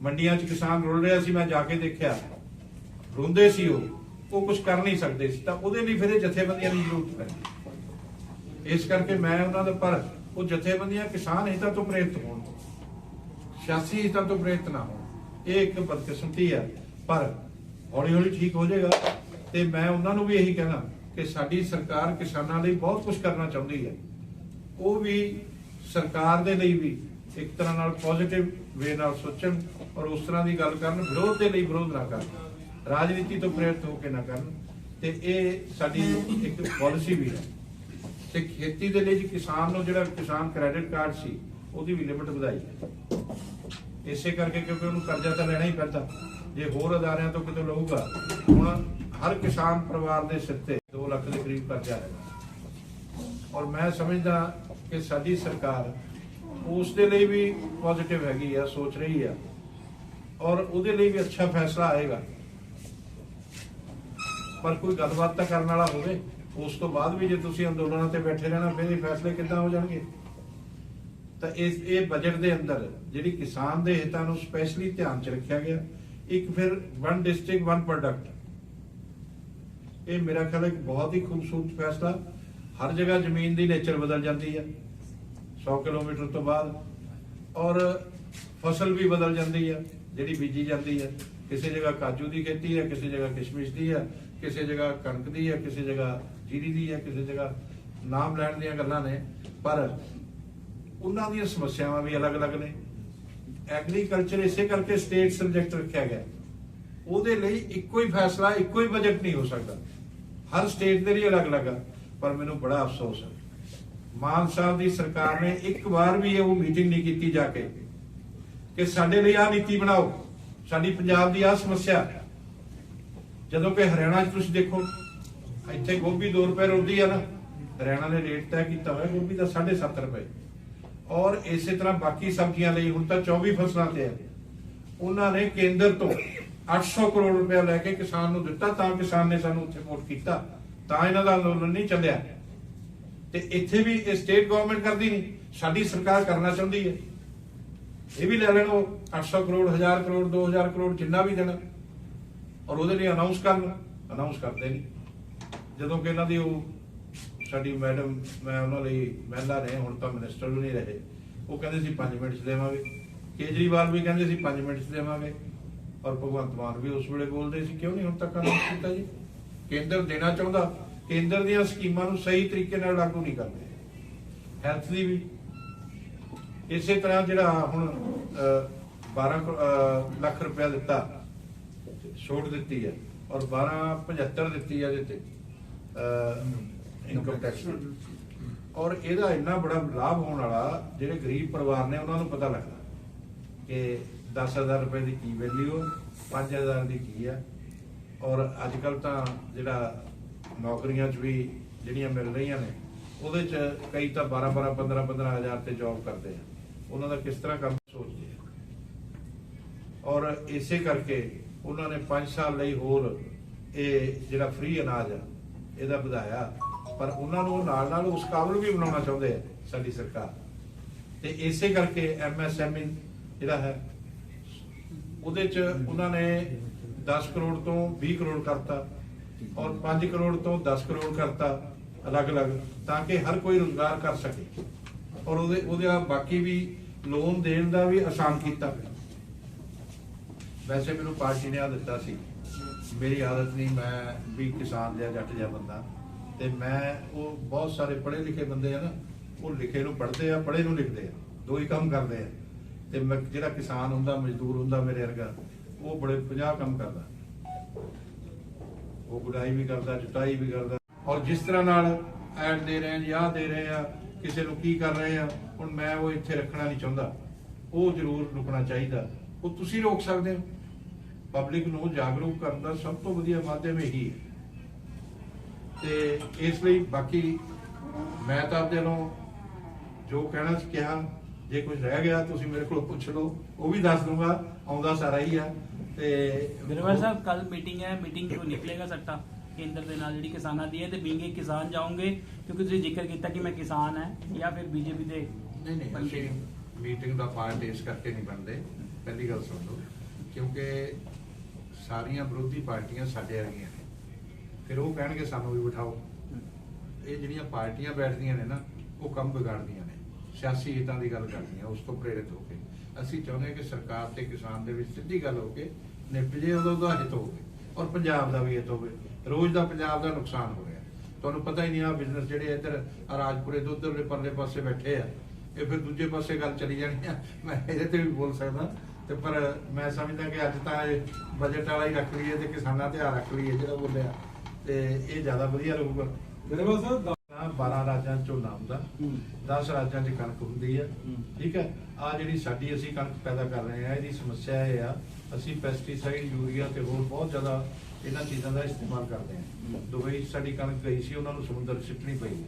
ਮੰਡੀਆਂ 'ਚ ਕਿਸਾਨ ਰੁਲ ਰਿਹਾ ਸੀ, ਮੈਂ ਜਾ ਕੇ ਦੇਖਿਆ, ਰੋਂਦੇ ਸੀ ਉਹ ਉਹ ਕੁਝ ਕਰ ਨਹੀਂ ਸਕਦੇ ਸੀ, ਤਾਂ ਉਹਦੇ ਲਈ ਫਿਰ ਇਹ ਜਥੇਬੰਦੀਆਂ ਦੀ ਜ਼ਰੂਰਤ ਪੈਂਦੀ ਇਸ ਕਰਕੇ ਮੈਂ ਉਹਨਾਂ ਦਾ ਪਰ ਉਹ ਜਥੇਬੰਦੀਆਂ ਕਿਸਾਨ ਹਿੱਤਾਂ ਤੋਂ ਪ੍ਰੇਰਿਤ ਹੋਣ। ਸਿਆਸੀ ਹਿੱਤਾਂ ਤੋਂ ਪ੍ਰੇਰਿਤ ਨਾ ਹੋਣ। ਇਹ ਇੱਕ ਬਦਕਿਸਮਤੀ ਹੈ ਪਰ ਹੌਲੀ ਹੌਲੀ ਠੀਕ ਹੋ ਜਾਏਗਾ। ਤੇ ਮੈਂ ਉਹਨਾਂ ਨੂੰ ਵੀ ਇਹੀ ਕਹਿਣਾ ਕਿ ਸਾਡੀ ਸਰਕਾਰ ਕਿਸਾਨਾਂ ਲਈ ਬਹੁਤ ਕੁਝ ਕਰਨਾ ਚਾਹੁੰਦੀ ਹੈ। ਉਹ ਵੀ ਸਰਕਾਰ ਦੇ ਲਈ ਵੀ ਇੱਕ ਤਰ੍ਹਾਂ ਨਾਲ ਪੋਜ਼ਿਟਿਵ ਵੇ ਨਾਲ ਸੋਚਣ ਔਰ ਉਸ ਤਰ੍ਹਾਂ ਦੀ ਗੱਲ ਕਰਨ, ਵਿਰੋਧ ਦੇ ਲਈ ਵਿਰੋਧ ਨਾ ਕਰਨ। ਰਾਜਨੀਤੀ ਤੋਂ ਪ੍ਰੇਰਿਤ ਹੋ ਕੇ ਨਾ ਕਰਨ। ਤੇ ਇਹ ਸਾਡੀ ਇੱਕ ਪਾਲਿਸੀ ਵੀ ਹੈ। ਤੇ ਖੇਤੀ ਦੇ ਲਈ ਕਿਸਾਨ ਨੂੰ ਜਿਹੜਾ ਕਿਸਾਨ ਕ੍ਰੈਡਿਟ ਕਾਰਡ ਸੀ, ਉਹਦੀ ਵੀ ਲਿਮਟ ਵਧਾਈ ਹੈ। ਇਸੇ ਕਰਕੇ ਕਿਉਂਕਿ ਉਹਨੂੰ ਕਰਜ਼ਾ ਤਾਂ ਲੈਣਾ ਹੀ ਪੈਂਦਾ। ਜੇ ਹੋਰ ਅਦਾਰਿਆਂ ਤੋਂ ਕਿਤੇ ਲਊਗਾ, ਹੁਣ ਹਰ ਕਿਸਾਨ ਪਰਿਵਾਰ ਦੇ ਸਿਰ ਤੇ 2 ਲੱਖ ਦੇ ਕਰੀਬ ਕਰਜ਼ਾ ਹੈ ਔਰ ਮੈਂ ਸਮਝਦਾ ਕਿ ਸਾਡੀ ਸਰਕਾਰ ਉਸ ਦੇ ਲਈ ਵੀ ਪੋਜ਼ਿਟਿਵ ਹੈਗੀ ਆ, ਸੋਚ ਰਹੀ ਆ। ਔਰ ਉਹਦੇ ਲਈ ਵੀ ਅੱਛਾ ਫੈਸਲਾ ਆਏਗਾ। ਪਰ ਕੋਈ ਗੱਲਬਾਤ ਤਾਂ ਕਰਨ ਵਾਲਾ ਹੋਵੇ। ਉਸ ਤੋਂ ਬਾਅਦ ਵੀ ਜੇ ਤੁਸੀਂ ਅੰਦੋਲਨਾਂ ਤੇ ਬੈਠੇ ਰਹਿਣਾ, ਫਿਰ ਇਹ ਫੈਸਲੇ ਕਿੱਦਾਂ ਹੋ ਜਾਣਗੇ? ਤਾਂ ਇਸ, ਇਹ ਬਜਟ ਦੇ ਅੰਦਰ ਜਿਹੜੀ ਕਿਸਾਨ ਦੇ ਹਿੱਤਾਂ ਨੂੰ ਸਪੈਸ਼ਲੀ ਧਿਆਨ 'ਚ ਰੱਖਿਆ ਗਿਆ, ਇੱਕ ਫਿਰ ਵਨ ਡਿਸਟ੍ਰਿਕਟ ਵਨ ਪ੍ਰੋਡਕਟ ਇਹ ਮੇਰਾ ਖਿਆਲ ਇੱਕ ਬਹੁਤ ਹੀ ਖੂਬਸੂਰਤ ਫੈਸਲਾ। ਹਰ ਜਗ੍ਹਾ ਜ਼ਮੀਨ ਦੀ ਨੇਚਰ ਬਦਲ ਜਾਂਦੀ ਹੈ। 100 ਕਿਲੋਮੀਟਰ ਤੋਂ ਬਾਅਦ ਔਰ ਫਸਲ ਵੀ ਬਦਲ ਜਾਂਦੀ ਹੈ, ਜਿਹੜੀ ਬੀਜੀ ਜਾਂਦੀ ਹੈ। ਕਿਸੇ ਜਗ੍ਹਾ ਕਾਜੂ ਦੀ ਖੇਤੀ ਹੈ, ਕਿਸੇ ਜਗ੍ਹਾ ਕਿਸ਼ਮਿਸ਼ ਦੀ ਹੈ, ਕਿਸੇ ਜਗ੍ਹਾ ਕਣਕ ਦੀ ਹੈ, ਕਿਸੇ ਜਗ੍ਹਾ ਜੀਰੀ ਦੀ ਹੈ, ਕਿਸੇ ਜਗ੍ਹਾ ਨਾਮ ਲੈਣ ਦੀਆਂ ਗੱਲਾਂ ਨੇ। ਪਰ ਉਹਨਾਂ ਦੀਆਂ ਸਮੱਸਿਆਵਾਂ ਵੀ ਅਲੱਗ-ਅਲੱਗ ਨੇ। ਐਗਰੀਕਲਚਰ ਇਸੇ ਕਰਕੇ ਸਟੇਟ ਸਬਜੈਕਟ ਰੱਖਿਆ ਗਿਆ। ਉਹਦੇ ਲਈ ਇੱਕੋ ਹੀ ਫੈਸਲਾ, ਇੱਕੋ ਹੀ ਬਜਟ ਨਹੀਂ ਹੋ ਸਕਦਾ। ਹਰ ਸਟੇਟ ਦੇ ਲਈ ਅਲੱਗ-ਅਲੱਗ ਆ, ਪਰ ਮੈਨੂੰ ਬੜਾ ਅਫਸੋਸ ਹੈ ਮਾਨ ਸਾਹਿਬ ਦੀ ਸਰਕਾਰ ਨੇ ਇੱਕ ਵਾਰ ਵੀ ਉਹ ਮੀਟਿੰਗ ਨਹੀਂ ਕੀਤੀ ਜਾ ਕੇ ਕਿ ਸਾਡੇ ਲਈ ਆਹ ਨੀਤੀ ਬਣਾਓ। ਸਾਡੀ ਪੰਜਾਬ ਦੀ ਆਹ ਸਮੱਸਿਆ। ਜਦੋਂ ਕਿ ਹਰਿਆਣਾ 'ਚ ਤੁਸੀਂ ਦੇਖੋ, ਇੱਥੇ ਗੋਭੀ 2 ਰੁਪਏ ਰੁਲਦੀ ਆ ਨਾ। ਹਰਿਆਣਾ ਨੇ ਰੇਟ ਤੈਅ ਕੀਤਾ ਹੋਇਆ, ਗੋਭੀ ਦਾ 7.5 ਰੁਪਏ। ਔਰ ਇਸੇ ਤਰ੍ਹਾਂ ਬਾਕੀ ਸਬਜ਼ੀਆਂ ਲਈ ਹੁਣ ਤਾਂ 24 ਫਸਲਾਂ ਤੇ ਆ। ਉਹਨਾਂ ਨੇ ਕੇਂਦਰ ਤੋਂ 800 ਕਰੋੜ ਰੁਪਏ ਲੈ ਕੇ ਕਿਸਾਨ ਨੂੰ ਦਿੱਤਾ ਤਾਂ ਕਿਸਾਨ ਨੇ ਸਾਨੂੰ ਉੱਥੇ ਵੋਟ ਕੀਤਾ। ਤਾਂ ਇਹਨਾਂ ਦਾ ਅੰਦੋਲਨ ਨਹੀਂ ਚੱਲਿਆ। ਤੇ ਇੱਥੇ ਵੀ ਇਹ ਸਟੇਟ ਗਵਰਨਮੈਂਟ ਕਰਦੀ ਨਹੀਂ, ਸਾਡੀ ਸਰਕਾਰ ਕਰਨਾ ਚਾਹੁੰਦੀ ਹੈ। ਇਹ ਵੀ ਲੈ ਲੈਣ ਉਹ 800 ਕਰੋੜ 1000 ਕਰੋੜ 2000 ਕਰੋੜ ਜਿੰਨਾ ਵੀ ਦੇਣਾ। ਔਰ ਉਹਦੇ ਲਈ ਅਨਾਉਂਸ ਕਰਨ ਅਨਾਉਂਸ ਕਰਦੇ ਨਹੀਂ। ਜਦੋਂ ਕਿ ਇਹਨਾਂ ਦੀ ਉਹ ਸਾਡੀ ਮੈਡਮ ਮੈਂ ਉਹਨਾਂ ਲਈ ਮਹਿਲਾ ਰਹੇ ਹੁਣ ਤਾਂ ਮਿਨਿਸਟਰ ਵੀ ਨਹੀਂ ਰਹੇ। ਉਹ ਕਹਿੰਦੇ ਸੀ 5 ਮਿੰਟ 'ਚ ਦੇਵਾਂਗੇ। ਕੇਜਰੀਵਾਲ ਵੀ ਕਹਿੰਦੇ ਸੀ 5 ਮਿੰਟ 'ਚ ਦੇਵਾਂਗੇ। ਔਰ ਭਗਵੰਤ ਮਾਨ ਵੀ ਉਸ ਵੇਲੇ ਬੋਲਦੇ ਸੀ ਕਿਉਂ ਨਹੀਂ ਹੁਣ ਤੱਕ ਅਨਾਉਂਸ ਕੀਤਾ ਜੀ? ਕੇਂਦਰ ਦੇਣਾ ਚਾਹੁੰਦਾ। ਕੇਂਦਰ ਦੀਆਂ ਸਕੀਮਾਂ ਨੂੰ ਸਹੀ ਤਰੀਕੇ ਨਾਲ ਲਾਗੂ ਨਹੀਂ ਕਰਦੇ। ਹੈਲਥ ਦੀ ਵੀ। ਇਸੇ ਤਰ੍ਹਾਂ ਜਿਹੜਾ ਹੁਣ ਅਹ, 12 ਕਰੋ- ਲੱਖ ਰੁਪਇਆ ਦਿੱਤਾ। ਛੋਟ ਦਿੱਤੀ ਹੈ। ਔਰ 1275 ਦਿੱਤੀ ਹੈ ਇਹਦੇ ਤੇ। ਇਨਕਮ ਟੈਕਸ ਔਰ ਇਹਦਾ ਇੰਨਾ ਬੜਾ ਲਾਭ ਹੋਣ ਵਾਲਾ ਜਿਹੜੇ ਗਰੀਬ ਪਰਿਵਾਰ ਨੇ ਉਹਨਾਂ ਨੂੰ ਪਤਾ ਲੱਗਦਾ ਕਿ 10000 ਰੁਪਏ ਦੀ ਕੀ ਵੈਲਿਊ 5000 ਦੀ ਕੀ ਹੈ ਔਰ ਅੱਜ ਕੱਲ ਤਾਂ ਜਿਹੜਾ ਨੌਕਰੀਆਂ 'ਚ ਵੀ ਜਿਹੜੀਆਂ ਮਿਲ ਰਹੀਆਂ ਨੇ ਉਹਦੇ 'ਚ ਕਈ ਤਾਂ 12 12 15 15000 ਤੇ ਜੌਬ ਕਰਦੇ ਆ। ਉਹਨਾਂ ਦਾ ਕਿਸ ਤਰ੍ਹਾਂ ਕੰਮ ਸੋਚਦੇ ਆ? ਔਰ ਇਸੇ ਕਰਕੇ ਉਹਨਾਂ ਨੇ 5 ਸਾਲ ਲਈ ਹੋਰ ਇਹ ਜਿਹੜਾ ਫ੍ਰੀ ਅਨਾਜ ਆ ਇਹਦਾ ਵਧਾਇਆ। ਪਰ ਉਹਨਾਂ ਨੂੰ ਨਾਲ ਨਾਲ ਉਸ ਕਾਬਲ ਵੀ ਬਣਾਉਣਾ ਚਾਹੁੰਦੇ ਆ ਸਾਡੀ ਸਰਕਾਰ। ਤੇ ਇਸੇ ਕਰਕੇ ਐਮਐਸਐਮਈ ਜਿਹੜਾ ਹੈ, ਉਹਦੇ ਚ ਉਹਨਾਂ ਨੇ 10 ਕਰੋੜ ਤੋਂ 20 ਕਰੋੜ ਕਰਤਾ ਔਰ 5 ਕਰੋੜ ਤੋਂ 10 ਕਰੋੜ ਕਰਤਾ ਅਲੱਗ-ਅਲੱਗ ਤਾਂ ਕਿ ਹਰ ਕੋਈ ਰੋਜ਼ਗਾਰ ਕਰ ਸਕੇ। ਔਰ ਉਹਦੇ ਉਹਦੇ ਬਾਕੀ ਵੀ ਲੋਨ ਦੇਣ ਦਾ ਵੀ ਆਸਾਨ ਕੀਤਾ ਵੈਸੇ ਮੈਨੂੰ ਪਾਰਟੀ ਨੇ ਆ ਦਿੱਤਾ ਸੀ। ਮੇਰੀ ਆਦਤ ਨਹੀਂ, ਮੈਂ ਵੀ ਕਿਸਾਨ ਜਾਂ ਜੱਟ ਜਿਹਾ ਬੰਦਾ। ਤੇ ਮੈਂ ਉਹ ਬਹੁਤ ਸਾਰੇ ਪੜ੍ਹੇ ਲਿਖੇ ਬੰਦੇ ਆ ਨਾ, ਉਹ ਲਿਖੇ ਨੂੰ ਪੜ੍ਹਦੇ ਆ, ਪੜ੍ਹੇ ਨੂੰ ਲਿਖਦੇ ਆ, ਦੋ ਹੀ ਕੰਮ ਕਰਦੇ ਆ। ਤੇ ਮੈਂ ਜਿਹੜਾ ਕਿਸਾਨ ਹੁੰਦਾ, ਮਜ਼ਦੂਰ ਹੁੰਦਾ ਮੇਰੇ ਵਰਗਾ, ਉਹ ਬੜੇ 50 ਕੰਮ ਕਰਦਾ। ਉਹ ਗੁਡਾਈ ਵੀ ਕਰਦਾ ਜੁਤਾਈ ਵੀ ਕਰਦਾ। ਔਰ ਜਿਸ ਤਰ੍ਹਾਂ ਨਾਲ ਐਡ ਦੇ ਰਹੇ ਆ ਜਾਂ ਦੇ ਰਹੇ ਆ, ਕਿਸੇ ਨੂੰ ਕੀ ਕਰ ਰਹੇ ਆ, ਹੁਣ ਮੈਂ ਉਹ ਇੱਥੇ ਰੱਖਣਾ ਨਹੀਂ ਚਾਹੁੰਦਾ। ਉਹ ਜ਼ਰੂਰ ਰੁਕਣਾ ਚਾਹੀਦਾ। ਉਹ ਤੁਸੀਂ ਰੋਕ ਸਕਦੇ ਹੋ। ਪਬਲਿਕ ਨੂੰ ਜਾਗਰੂਕ ਕਰਨ ਦਾ ਸਭ ਤੋਂ ਵਧੀਆ ਮਾਧਿਅਮ ਇਹੀ ਹੈ। ਤੇ ਇਸ ਲਈ ਬਾਕੀ ਮੈਂ ਤਾਂ ਆਪਦੇ ਨੂੰ ਜੋ ਕਹਿਣਾ ਸੀ ਕਿਹਾ ਜੇ ਕੁਝ ਰਹਿ ਗਿਆ ਤੁਸੀਂ ਮੇਰੇ ਕੋਲ ਪੁੱਛ ਲਓ ਉਹ ਵੀ ਦੱਸ ਦੂੰਗਾ ਆਉਂਦਾ ਸਾਰਾ ਹੀ ਆ। ਤੇ ਗਿਰਵਰ ਸਾਹਿਬ ਕੱਲ ਮੀਟਿੰਗ ਹੈ ਮੀਟਿੰਗ ਤੋਂ ਨਿਕਲੇਗਾ ਸੱਟਾ ਕੇਂਦਰ ਦੇ ਨਾਲ ਜਿਹੜੀ ਕਿਸਾਨਾਂ ਦੀ ਹੈ ਤੇ ਬੀਂਗੇ ਕਿਸਾਨ ਜਾਓਗੇ ਕਿਉਂਕਿ ਤੁਸੀਂ ਜ਼ਿਕਰ ਕੀਤਾ ਕਿ ਮੈਂ ਕਿਸਾਨ ਹੈ ਜਾਂ ਫਿਰ ਬੀਜੇਪੀ ਦੇ ਨਹੀਂ ਨਹੀਂ ਅਸੀਂ ਮੀਟਿੰਗ ਦਾ ਪਾਰਟ ਇਸ ਕਰਕੇ ਨਹੀਂ ਬਣਦੇ। ਪਹਿਲੀ ਗੱਲ ਸੁਣ ਲਓ ਕਿਉਂਕਿ ਸਾਰੀਆਂ ਵਿਰੋਧੀ ਪਾਰਟੀਆਂ ਸਾਡੇ ਵਰਗੀਆਂ ਫਿਰ ਉਹ ਕਹਿਣਗੇ ਸਾਨੂੰ ਵੀ ਬਿਠਾਓ। ਇਹ ਜਿਹੜੀਆਂ ਪਾਰਟੀਆਂ ਬੈਠਦੀਆਂ ਨੇ ਨਾ ਉਹ ਕੰਮ ਵਿਗਾੜਦੀਆਂ ਨੇ। ਸਿਆਸੀ ਹਿੱਤਾਂ ਦੀ ਗੱਲ ਕਰਦੀਆਂ ਉਸ ਤੋਂ ਪ੍ਰੇਰਿਤ ਹੋ ਕੇ। ਅਸੀਂ ਚਾਹੁੰਦੇ ਹਾਂ ਕਿ ਸਰਕਾਰ ਤੇ ਕਿਸਾਨ ਦੇ ਵਿੱਚ ਸਿੱਧੀ ਗੱਲ ਹੋ ਕੇ ਨਿਪਟ ਜੇ ਉਦੋਂ ਦਾ ਹਿੱਤ ਹੋਵੇ ਔਰ ਪੰਜਾਬ ਦਾ ਵੀ ਹਿੱਤ ਹੋਵੇ। ਰੋਜ਼ ਦਾ ਪੰਜਾਬ ਦਾ ਨੁਕਸਾਨ ਹੋ ਰਿਹਾ। ਤੁਹਾਨੂੰ ਪਤਾ ਹੀ ਨਹੀਂ ਆ ਬਿਜ਼ਨਸ ਜਿਹੜੇ ਇੱਧਰ ਰਾਜਪੁਰੇ ਤੋਂ ਉੱਧਰਲੇ ਪਰਲੇ ਪਾਸੇ ਬੈਠੇ ਆ। ਇਹ ਫਿਰ ਦੂਜੇ ਪਾਸੇ ਗੱਲ ਚਲੀ ਜਾਣੀ ਆ। ਮੈਂ ਇਹਦੇ ਤੇ ਵੀ ਬੋਲ ਸਕਦਾ। ਤੇ ਪਰ ਮੈਂ ਸਮਝਦਾ ਕਿ ਅੱਜ ਤਾਂ ਇਹ ਬਜਟ ਵਾਲਾ ਹੀ ਰੱਖ ਲਈਏ ਤੇ ਕਿਸਾਨਾਂ ਤੇ ਆ ਰੱਖ ਲਈਏ ਜਿਹੜਾ ਬੋਲਿਆ। ਤੇ ਇਹ ਜ਼ਿਆਦਾ ਵਧੀਆ ਰਹੂਗਾ। ਗਿਰਵਰ ਸਾਹਿਬ 12 ਰਾਜਾਂ ਚ ਹੁੰਦਾ 10 ਰਾਜਾਂ 'ਚ ਕਣਕ ਹੁੰਦੀ ਹੈ। ਠੀਕ ਹੈ ਆ ਜਿਹੜੀ ਸਾਡੀ ਅਸੀਂ ਕਣਕ ਪੈਦਾ ਕਰ ਰਹੇ ਆ ਇਹਦੀ ਸਮੱਸਿਆ ਇਹ ਆ ਅਸੀਂ ਪੈਸਟੀਸਾਈਡ ਯੂਰੀਆ ਤੇ ਹੋਰ ਬਹੁਤ ਜ਼ਿਆਦਾ ਇਹਨਾਂ ਚੀਜ਼ਾਂ ਦਾ ਇਸਤੇਮਾਲ ਕਰਦੇ ਹਾਂ। ਦੁਬਈ ਸਾਡੀ ਕਣਕ ਗਈ ਸੀ ਉਹਨਾਂ ਨੂੰ ਸਮੁੰਦਰ ਸਿੱਟਣੀ ਪਈ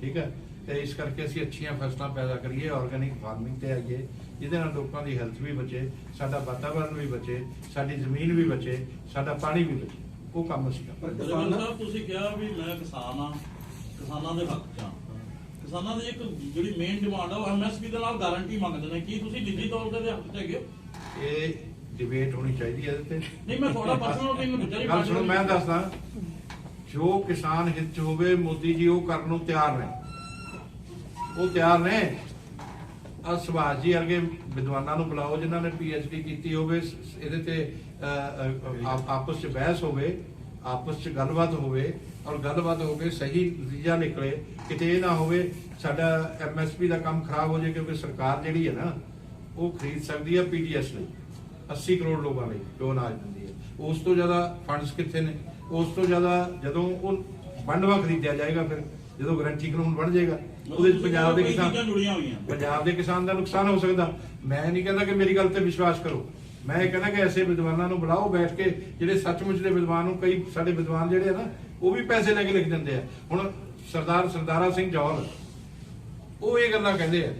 ਠੀਕ ਹੈ ਤੇ ਇਸ ਕਰਕੇ ਅਸੀਂ ਅੱਛੀਆਂ ਫਸਲਾਂ ਪੈਦਾ ਕਰੀਏ ਆਰਗੇਨਿਕ ਫਾਰਮਿੰਗ ਤੇ ਆਈਏ। ਜਿਹਦੇ ਨਾਲ ਲੋਕਾਂ ਦੀ ਹੈਲਥ ਵੀ ਬਚੇ ਸਾਡਾ ਵਾਤਾਵਰਣ ਵੀ ਬਚੇ ਸਾਡੀ ਜ਼ਮੀਨ ਵੀ ਬਚੇ ਸਾਡਾ ਪਾਣੀ ਵੀ ਬਚੇ। ਉਹ ਕੰਮ ਕਰਦੇ। ਪਰ ਕਿਸਾਨ ਸਾਹਿਬ ਤੁਸੀਂ ਕਿਹਾ ਵੀ ਮੈਂ ਕਿਸਾਨ ਆ ਕਿਸਾਨਾਂ ਦੇ ਹੱਕ 'ਚ ਆ ਕਿਸਾਨਾਂ ਦੀ ਇੱਕ ਜਿਹੜੀ ਮੇਨ ਡਿਮਾਂਡ ਆ ਉਹ ਐਮਐਸਪੀ ਦੇ ਨਾਲ ਗਾਰੰਟੀ ਮੰਗਦੇ ਨੇ। ਕੀ ਤੁਸੀਂ ਨਿੱਜੀ ਤੌਰ ਤੇ ਇਹਦੇ ਹੱਕ 'ਚ ਹੈਗੇ? ਇਹ ਡਿਬੇਟ ਹੋਣੀ ਚਾਹੀਦੀ ਹੈ ਇਹਦੇ ਤੇ। ਨਹੀਂ ਮੈਂ ਤੁਹਾਡਾ ਪਰਸਨਲ ਓਪੀਨੀਅਨ ਪੁੱਛਿਆ ਜੀ ਗੱਲ ਸੁਣੋ ਮੈਂ ਦੱਸਦਾ। ਜੋ ਕਿਸਾਨ ਹਿੱਤ 'ਚ ਹੋਵੇ ਮੋਦੀ ਜੀ ਉਹ ਕਰਨ ਨੂੰ ਤਿਆਰ ਨੇ। ਉਹ ਤਿਆਰ ਨੇ। ਆ ਸੁਭਾਸ਼ ਜੀ ਵਰਗੇ ਵਿਦਵਾਨਾਂ ਨੂੰ ਬੁਲਾਓ ਜਿਨ੍ਹਾਂ ਨੇ ਡੀ ਕੀਤੀ ਹੋਵੇ ਇਹਦੇ ਤੇ ਆਪਸ 'ਚ ਬਹਿਸ ਹੋਵੇ, ਆਪਸ 'ਚ ਗੱਲਬਾਤ ਹੋਵੇ ਔਰ ਗੱਲਬਾਤ ਹੋ ਕੇ ਸਹੀ ਨਤੀਜਾ ਨਿਕਲੇ। ਕਿਤੇ ਇਹ ਨਾ ਹੋਵੇ ਸਾਡਾ ਐਮਐਸਪੀ ਦਾ ਕੰਮ ਖਰਾਬ ਹੋ ਜਾਏ ਕਿਉਂਕਿ ਸਰਕਾਰ ਜਿਹੜੀ ਹੈ ਨਾ, ਉਹ ਖਰੀਦ ਸਕਦੀ ਹੈ ਪੀਡੀਐਸ ਲਈ। 80 ਕਰੋੜ ਲੋਕਾਂ ਲਈ ਜੋ ਅਨਾਜ ਦਿੰਦੀ ਹੈ। ਉਸ ਤੋਂ ਜ਼ਿਆਦਾ ਫੰਡਸ ਕਿੱਥੇ ਨੇ? ਉਸ ਤੋਂ ਜ਼ਿਆਦਾ ਜਦੋਂ ਉਹ ਵੰਡਵਾ ਖਰੀਦਿਆ ਜਾਏਗਾ ਫਿਰ, ਜਦੋਂ ਗਰੰਟੀ ਕਾਨੂੰਨ ਬਣ ਜਾਏਗਾ। ਉਹਦੇ 'ਚ ਪੰਜਾਬ ਦੇ ਕਿਸਾਨ ਚੀਜ਼ਾਂ ਜੁੜੀਆਂ ਹੋਈਆਂ। ਪੰਜਾਬ ਦੇ ਕਿਸਾਨ ਦਾ ਨੁਕਸਾਨ ਹੋ ਸਕਦਾ। ਮੈਂ ਨਹੀਂ ਕਹਿੰਦਾ ਕਿ ਮੇਰੀ ਗੱਲ ਤੇ ਵਿਸ਼ਵਾਸ ਕਰੋ। ਮੈਂ ਇਹ ਕਹਿੰਦਾ ਕਿ ਐਸੇ ਵਿਦਵਾਨਾਂ ਨੂੰ ਬੁਲਾਓ ਬੈਠ ਕੇ ਜਿਹੜੇ ਸੱਚਮੁੱਚ ਦੇ ਵਿਦਵਾਨ ਨੂੰ ਕਈ ਸਾਡੇ ਵਿਦਵਾਨ ਜਿਹੜੇ ਆ ਨਾ ਉਹ ਵੀ ਪੈਸੇ ਲੈ ਕੇ ਲਿਖ ਦਿੰਦੇ ਆ। ਹੁਣ ਸਰਦਾਰ ਸਰਦਾਰਾ ਸਿੰਘ ਜੌਹਲ ਉਹ ਇਹ ਗੱਲਾਂ ਕਹਿੰਦੇ ਆ।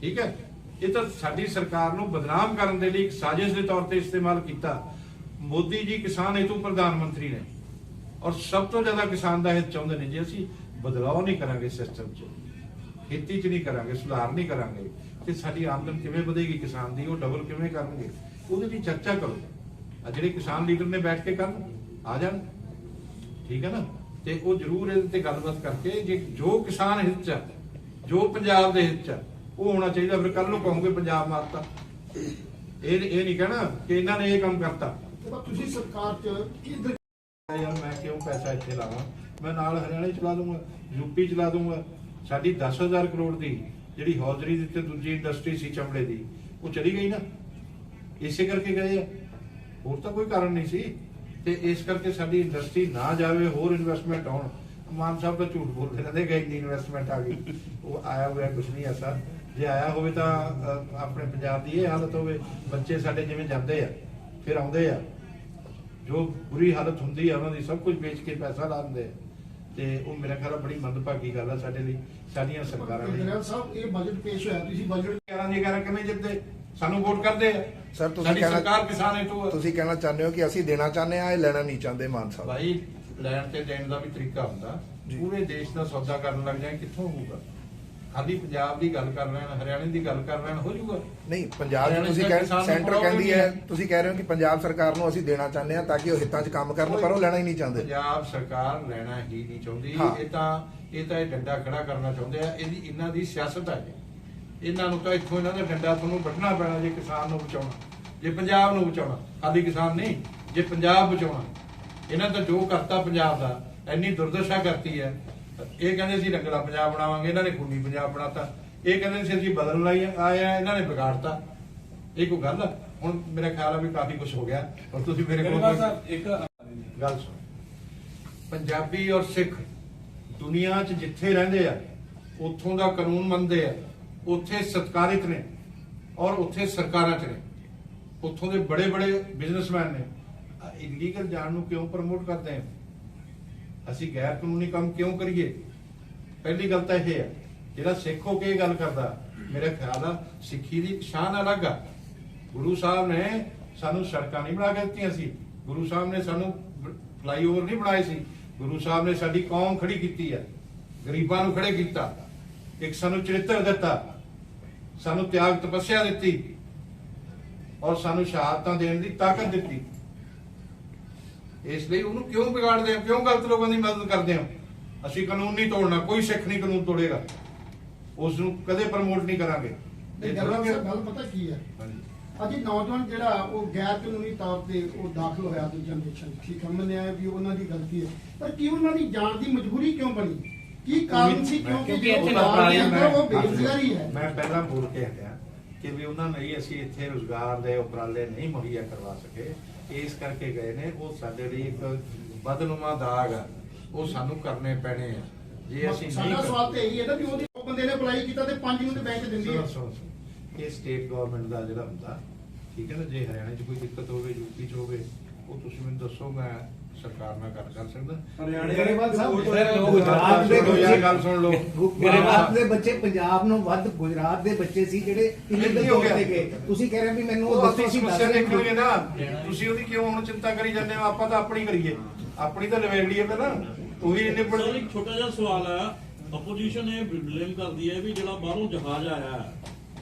ਠੀਕ ਹੈ? ਇਹ ਤਾਂ ਸਾਡੀ ਸਰਕਾਰ ਨੂੰ ਬਦਨਾਮ ਕਰਨ ਦੇ ਲਈ ਇੱਕ ਸਾਜ਼ਿਸ਼ ਦੇ ਤੌਰ ਤੇ ਇਸਤੇਮਾਲ ਕੀਤਾ। ਮੋਦੀ ਜੀ ਕਿਸਾਨ ਹੇਤੂ ਪ੍ਰਧਾਨ ਮੰਤਰੀ ਨੇ। ਔਰ ਸਭ ਤੋਂ ਜ਼ਿਆਦਾ ਕਿਸਾਨ ਦਾ ਹਿੱਤ ਚਾਹੁੰਦੇ ਨੇ ਜੇ ਅਸੀਂ। ਬਦਲਾਅ ਨਹੀਂ ਕਰਾਂਗੇ ਸਿਸਟਮ 'ਚ। ਖੇਤੀ 'ਚ ਨਹੀਂ ਕਰਾਂਗੇ ਸੁਧਾਰ ਨਹੀਂ ਕਰਾਂਗੇ। ਤੇ ਸਾਡੀ ਆਮਦਨ ਕਿਵੇਂ ਵਧੇਗੀ ਕਿਸਾਨ ਦੀ ਉਹ ਡਬਲ ਕਿਵੇਂ ਕਰਨਗੇ? ਉਹਦੇ ਲਈ ਚਰਚਾ ਕਰੋ। ਆ ਜਿਹੜੇ ਕਿਸਾਨ ਲੀਡਰ ਨੇ ਬੈਠ ਕੇ ਕਰਨ ਆ ਜਾਣ। ਠੀਕ ਹੈ ਨਾ? ਤੇ ਉਹ ਜ਼ਰੂਰ ਇਹਦੇ ਤੇ ਗੱਲਬਾਤ ਕਰਕੇ ਜੇ ਜੋ ਕਿਸਾਨ ਹਿੱਤ 'ਚ ਜੋ ਪੰਜਾਬ ਦੇ ਹਿੱਤ 'ਚ ਉਹ ਹੋਣਾ ਚਾਹੀਦਾ। ਫਿਰ ਕੱਲ ਨੂੰ ਕਹੋਗੇ ਪੰਜਾਬ ਮਾਰਤਾ। ਇਹ ਇਹ ਨਹੀਂ ਕਹਿਣਾ ਕਿ ਇਹਨਾਂ ਨੇ ਇਹ ਕੰਮ ਕਰਤਾ। ਤੁਸੀਂ ਸਰਕਾਰ ਚ ਕੀ ਯਾਰ ਮੈਂ ਕਿਉਂ ਪੈਸਾ ਇੱਥੇ ਲਾਵਾਂ? ਮੈਂ ਨਾਲ ਹਰਿਆਣਾ ਚਲਾ ਦੂੰਗਾ ਯੂਪੀ ਚਲਾ ਦੂੰਗਾ। ਸਾਡੀ 10000 ਕਰੋੜ ਦੀ ਜਿਹੜੀ ਹੌਜ਼ਰੀ ਦੀ ਤੇ ਦੂਜੀ ਇੰਡਸਟਰੀ ਸੀ ਚਮੜੇ ਦੀ, ਉਹ ਚਲੀ ਗਈ ਨਾ। ਇਸੇ ਕਰਕੇ ਗਏ ਆ। ਹੋਰ ਤਾਂ ਕੋਈ ਕਾਰਨ ਨਹੀਂ ਸੀ। ਤੇ ਇਸ ਕਰਕੇ ਸਾਡੀ ਇੰਡਸਟਰੀ ਨਾ ਜਾਵੇ, ਹੋਰ ਇਨਵੈਸਟਮੈਂਟ ਆਉਣ। ਮਾਨ ਸਾਹਿਬ ਤਾਂ ਝੂਠ ਬੋਲਦੇ ਰਹਿੰਦੇ ਗਈ ਨਹੀਂ ਇਨਵੈਸਟਮੈਂਟ ਆ ਗਈ। ਉਹ ਆਇਆ ਹੋਇਆ ਕੁਝ ਨਹੀਂ ਐਸਾ। ਜੇ ਆਇਆ ਹੋਵੇ ਤਾਂ ਆਪਣੇ ਪੰਜਾਬ ਦੀ ਇਹ ਹਾਲਤ ਹੋਵੇ, ਬੱਚੇ ਸਾਡੇ ਜਿਵੇਂ ਜਾਂਦੇ ਆ, ਫਿਰ ਆਉਂਦੇ ਆ। ਜੋ ਬੁਰੀ ਹਾਲਤ ਹੁੰਦੀ ਆ, ਉਹਨਾਂ ਦੀ ਸਭ ਕੁਝ ਵੇਚ ਕੇ ਪੈਸਾ ਲਾ ਦਿੰਦੇ ਆ। ਤੇ ਉਹ ਮੇਰਾ ਖਿਆਲ ਆ ਬੜੀ ਮੰਦਭਾਗੀ ਗੱਲ ਆ ਸਾਡੇ ਲਈ ਸਾਡੀਆਂ ਸਰਕਾਰਾਂ ਲਈ। ਜਨਰਲ ਸਾਹਿਬ ਇਹ ਬਜਟ ਪੇਸ਼ ਹੋਇਆ ਤੁਸੀਂ ਬਜਟ 11 ਦੀ 11 ਕਿਵੇਂ ਜਿੱਤਦੇ? ਸਾਨੂੰ ਵੋਟ ਕਰਦੇ ਆ। ਸਰ ਤੁਸੀਂ ਸਾਡੀ ਕਹਿਣਾ ਸਰਕਾਰ ਕਿਸਾਨ ਹੈਤੂ ਆ। ਤੁਸੀਂ ਕਹਿਣਾ ਚਾਹੁੰਦੇ ਹੋ ਕਿ ਅਸੀਂ ਦੇਣਾ ਚਾਹੁੰਦੇ ਆ ਇਹ ਲੈਣਾ ਨਹੀਂ ਚਾਹੁੰਦੇ ਮਾਨ ਸਾਹਿਬ? ਭਾਈ ਲੈਣ ਤੇ ਦੇਣ ਦਾ ਵੀ ਤਰੀਕਾ ਹੁੰਦਾ। ਜੀ। ਪੂਰੇ ਦੇਸ਼ ਦਾ ਸੌਦਾ ਕਰਨ ਲੱਗ ਜਾਏ ਕਿੱਥੋਂ ਹੋਊਗਾ? ਖਾਲੀ ਪੰਜਾਬ ਦੀ ਗੱਲ ਕਰ ਲੈਣ ਹਰਿਆਣੇ ਦੀ ਗੱਲ ਕਰ ਲੈਣ ਹੋ ਜਾਊਗਾ। ਨਹੀਂ ਪੰਜਾਬ 'ਚ ਤੁਸੀਂ ਦੇ ਕਹਿ ਸੈਂਟਰ ਕਹਿੰਦੀ ਹੈ ਹੈ? ਤੁਸੀਂ ਕਹਿ ਰਹੇ ਹੋ ਕਿ ਪੰਜਾਬ ਸਰਕਾਰ ਨੂੰ ਅਸੀਂ ਦੇਣਾ ਚਾਹੁੰਦੇ ਆ ਤਾਂ ਕਿ ਉਹ ਹਿੱਤਾਂ 'ਚ ਕੰਮ ਕਰਨ ਪਰ ਉਹ ਲੈਣਾ ਹੀ ਨਹੀਂ ਚਾਹੁੰਦੇ। ਪੰਜਾਬ ਸਰਕਾਰ ਲੈਣਾ ਹੀ ਨਹੀਂ ਚਾਹੁੰਦੀ। ਹਾਂ। ਇਹ ਤਾਂ ਇਹ ਤਾਂ ਇਹ ਡੰਡਾ ਖੜਾ ਕਰਨਾ ਚਾਹੁੰਦੇ ਆ। ਇਹਦੀ ਇਹਨਾਂ ਦੀ ਸਿਆਸਤ ਹੈ ਇਹ। ਇਹਨਾਂ ਨੂੰ ਤਾਂ ਇੱਥੋਂ ਇਹਨਾਂ ਦਾ ਡੰਡਾ ਤੁਹਾਨੂੰ ਵੱਢਣਾ ਪੈਣਾ ਜੇ ਕਿਸਾਨ ਨੂੰ ਬਚਾਉਣਾ। ਜੇ ਪੰਜਾਬ ਨੂੰ ਬਚਾਉਣਾ ਖਾਲੀ ਕਿਸਾਨ ਨਹੀਂ ਜੇ ਪੰਜਾਬ ਬਚਾਉਣਾ। ਇਹਨਾਂ ਤਾਂ ਜੋ ਕਰਤਾ ਪੰਜਾਬ ਦਾ ਇੰਨੀ ਦੁਰਦਸ਼ਾ ਕਰਤੀ ਹੈ। ਇਹ ਕਹਿੰਦੇ ਸੀ ਰੰਗਲਾ ਪੰਜਾਬ ਬਣਾਵਾਂਗੇ ਇਹਨਾਂ ਨੇ ਖੂਨੀ ਪੰਜਾਬ ਬਣਾਤਾ। ਇਹ ਕਹਿੰਦੇ ਸੀ ਅਸੀਂ ਬਦਲਣ ਲਈ ਆਏ ਆ ਇਹਨਾਂ ਨੇ ਵਿਗਾੜਤਾ। ਇਹ ਕੋਈ ਗੱਲ ਹੁਣ ਮੇਰਾ ਖਿਆਲ ਆ ਵੀ ਕਾਫੀ ਕੁਝ ਹੋ ਗਿਆ। ਔਰ ਤੁਸੀਂ ਮੇਰੇ ਕੋਲ ਗੱਲ ਸੁਣ। ਪੰਜਾਬੀ ਔਰ ਸਿੱਖ ਦੁਨੀਆ 'ਚ ਜਿੱਥੇ ਰਹਿੰਦੇ ਆ ਉੱਥੋਂ ਦਾ ਕਾਨੂੰਨ ਮੰਨਦੇ ਆ ਉੱਥੇ ਸਤਕਾਰਿਤ ਨੇ ਔਰ ਉੱਥੇ ਸਰਕਾਰਾਂ 'ਚ ਨੇ। ਉੱਥੋਂ ਦੇ ਬੜੇ ਬੜੇ ਬਿਜ਼ਨਸਮੈਨ ਨੇ ਇਲੀਗਲ ਜਾਣ ਨੂੰ ਕਿਉਂ ਪ੍ਰਮੋਟ ਕਰਦੇ ਆ? ਅਸੀਂ ਗੈਰ ਕਾਨੂੰਨੀ ਕੰਮ ਕਿਉਂ ਕਰੀਏ? ਪਹਿਲੀ ਗੱਲ ਤਾਂ ਇਹ ਹੈ, ਜਿਹੜਾ ਸਿੱਖ ਹੋ ਕੇ ਇਹ ਗੱਲ ਕਰਦਾ, ਮੇਰਾ ਖਿਆਲ ਆ, ਸਿੱਖੀ ਦੀ ਸ਼ਾਨ ਅਲੱਗ ਆ। ਗੁਰੂ ਸਾਹਿਬ ਨੇ ਸਾਨੂੰ ਸੜਕਾਂ ਨਹੀਂ ਬਣਾ ਕੇ ਦਿੱਤੀਆਂ ਸੀ। ਗੁਰੂ ਸਾਹਿਬ ਨੇ ਸਾਨੂੰ ਫਲਾਈਓਵਰ ਨਹੀਂ ਬਣਾਏ ਸੀ। ਗੁਰੂ ਸਾਹਿਬ ਨੇ ਸਾਡੀ ਕੌਮ ਖੜੀ ਕੀਤੀ ਆ, ਗਰੀਬਾਂ ਨੂੰ ਖੜੇ ਕੀਤਾ, ਇੱਕ ਸਾਨੂੰ ਚਰਿੱਤਰ ਦਿੱਤਾ, ਸਾਨੂੰ ਤਿਆਗ ਤਪੱਸਿਆ ਦਿੱਤੀ ਔਰ ਸਾਨੂੰ ਸ਼ਹਾਦਤਾਂ ਦੇਣ ਦੀ ਤਾਕਤ ਦਿੱਤੀ। ਇਸ ਲਈ ਉਹਨੂੰ ਕਿਉਂ ਵਿਗਾੜਦੇ ਆ? ਕਿਉਂ ਗਲਤ ਲੋਕਾਂ ਦੀ ਮਦਦ ਕਰਦੇ ਆ? ਅਸੀਂ ਕਾਨੂੰਨ ਨਹੀਂ ਤੋੜਨਾ ਕੋਈ ਸਿੱਖ ਨਹੀਂ ਕਾਨੂੰਨ ਤੋੜੇਗਾ। ਉਸ ਨੂੰ ਕਦੇ ਪ੍ਰਮੋਟ ਨਹੀਂ ਕਰਾਂਗੇ। ਤੇ ਇਹ ਜਨਰਲ ਥੋੜ੍ਹਾ ਸਾਹਿਬ ਗੱਲ ਪਤਾ ਕੀ ਹੈ? ਹਾਂਜੀ। ਅੱਜ ਇਹ ਨੌਜਵਾਨ ਜਿਹੜਾ ਉਹ ਗੈਰ ਕਾਨੂੰਨੀ ਤੌਰ ਤੇ ਉਹ ਦਾਖਲ ਹੋਇਆ ਦੂਜਾ ਨੇਸ਼ਨ ਠੀਕ ਹੈ? ਮੰਨਿਆ ਹੈ ਵੀ ਉਹਨਾਂ ਦੀ ਗਲਤੀ ਹੈ। ਪਰ ਕੀ ਉਹਨਾਂ ਦੀ ਜਾਣ ਦੀ ਮਜਬੂਰੀ ਕਿਉਂ ਬਣੀ? ਕੀ ਕਾਰਨ ਸੀ ਕਿਉਂਕਿ ਕਿਉਂਕਿ ਜਿਹੜੇ ਇੱਥੇ ਉਹ ਬਾਹਰ ਦੇ ਨੌਕਰੀਆਂ ਅੰਦਰ ਉਹ ਬੇਰੁਜ਼ਗਾਰੀ ਹੈ। ਮੈਂ ਪਹਿਲਾਂ ਬੋਲ ਕੇ ਕਿ ਵੀ ਉਹਨਾਂ ਲਈ ਅਸੀਂ ਇੱਥੇ ਰੋਜ਼ਗਾਰ ਦੇ ਉਪਰਾਲੇ ਨਹੀਂ ਮੁਹੱਈਆ ਕਰਵਾ ਸਕੇ। ਇਸ ਕਰਕੇ ਗਏ ਨੇ ਉਹ ਸਾਡੇ ਲਈ ਇੱਕ ਬਦਨੁਮਾ ਦਾਗ ਆ। ਉਹ ਸਾਨੂੰ ਕਰਨੇ ਪੈਣੇ ਆ। ਜੇ ਅਸੀਂ ਨਹੀਂ ਸਾਡਾ ਸਵਾਲ ਤੇ ਇਹੀ ਹੈ ਨਾ ਵੀ ਉਹਦੀ ਉਹ ਬੰਦੇ ਨੇ ਅਪਲਾਈ ਕੀਤਾ ਤੇ 5 ਨੂੰ ਤੇ ਬੈਂਕ ਦਿੰਦੀ ਹੈ। ਇਹ ਸਟੇਟ ਗਵਰਨਮੈਂਟ ਦਾ ਜਿਹੜਾ ਹੁੰਦਾ ਠੀਕ ਹੈ ਨਾ ਜੇ ਹਰਿਆਣੇ 'ਚ ਕੋਈ ਦਿੱਕਤ ਹੋਵੇ ਯੂਪੀ 'ਚ ਹੋਵੇ ਉਹ ਤੁਸੀਂ ਮੈਨੂੰ ਦੱਸੋ ਮੈਂ ਸਰਕਾਰ ਨਾਲ ਗੱਲ ਕਰ ਸਕਦਾ। ਗਰੇਵਾਲ ਸਾਹਿਬ ਗੁਜਰਾਤ ਗੁਜਰਾਤ ਦੇ ਯਾਰ ਗੱਲ ਸੁਣ ਲਓ। ਗੁਜਰਾਤ ਦੇ ਬੱਚੇ ਪੰਜਾਬ ਨੂੰ ਵੱਧ ਗੁਜਰਾਤ ਦੇ ਬੱਚੇ ਸੀ ਜਿਹੜੇ ਇਲੀਗਲ ਕੀ ਹੋ ਗਏ ਤੁਸੀਂ ਕਹਿ ਰਹੇ ਹੋ ਵੀ ਮੈਨੂੰ ਉਹ ਉਹ ਅਸੀਂ ਦੱਸੋ ਸੀ ਸਮੱਸਿਆ ਦੇਖਣਗੇ ਨਾ। ਤੁਸੀਂ ਉਹਦੀ ਕਿਉਂ ਹੁਣ ਚਿੰਤਾ ਕਰੀ ਜਾਂਦੇ ਹੋ? ਆਪਾਂ ਤਾਂ ਆਪਣੀ ਕਰੀਏ। ਆਪਣੀ ਤਾਂ ਪਹਿਲਾਂ ਇੱਕ ਛੋਟਾ ਜਿਹਾ ਸਵਾਲ ਹੈ। ਆਪੋਜੀਸ਼ਨ ਇਹ ਬਲੇਮ ਕਰਦੀ ਹੈ ਵੀ ਜਿਹੜਾ ਬਾਹਰੋਂ ਜਹਾਜ਼ ਆਇਆ ਹੈ,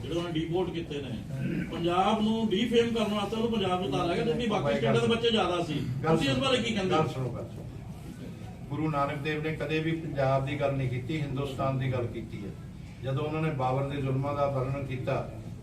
ਜਿਹੜੇ ਉਹਨਾਂ ਡੀਪੋਰਟ ਕੀਤੇ ਨੇ। ਪੰਜਾਬ ਨੂੰ ਡੀਫੇਮ ਕਰਨ ਵਾਸਤੇ ਉਹਨੂੰ ਪੰਜਾਬ ਤੋਂ ਉਤਾਰਿਆ ਗਿਆ ਕਿਉਂਕਿ ਬਾਕੀ ਸਟੇਟਾਂ ਦੇ ਬੱਚੇ ਜ਼ਿਆਦਾ ਸੀ। ਤੁਸੀਂ ਇਸ ਬਾਰੇ ਕੀ ਕਹਿੰਦੇ? ਹੋ ਸੁਣੋ ਗੱਲ ਸੁਣੋ। ਗੁਰੂ ਨਾਨਕ ਦੇਵ ਨੇ ਕਦੇ ਵੀ ਪੰਜਾਬ ਦੀ ਗੱਲ ਨਹੀਂ ਕੀਤੀ ਹਿੰਦੁਸਤਾਨ ਦੀ ਗੱਲ ਕੀਤੀ ਹੈ। ਜਦੋਂ ਉਹਨਾਂ ਨੇ ਬਾਬਰ ਦੇ ਜ਼ੁਲਮਾਂ ਦਾ ਵਰਣਨ ਕੀਤਾ